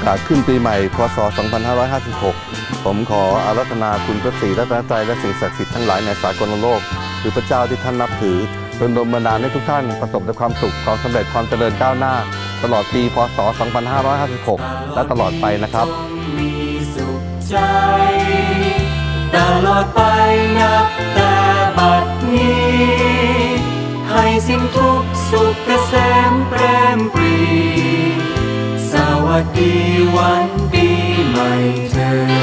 อกาสขึ้นปีใหม่ พศ 2556 ผมขออารัธนาคุณพระศรีรัตนตรัยและสิ่งศักดิ์สิทธิ์ทั้งหลายในสากลโลก หรือพระเจ้าที่ท่านนับถือจนดลบันดาลให้ทุกท่านประสบแต่ความสุข ความสำเร็จความเจริญก้าวหน้า ตลอดปี พศ 2556 และตลอดไปนะครับ มีสุขใจ ตลอดไปนับแต่บัดนี้ ให้สิ้นทุกสุขเกษมเปร วัสดีวันปีใหม่เธอ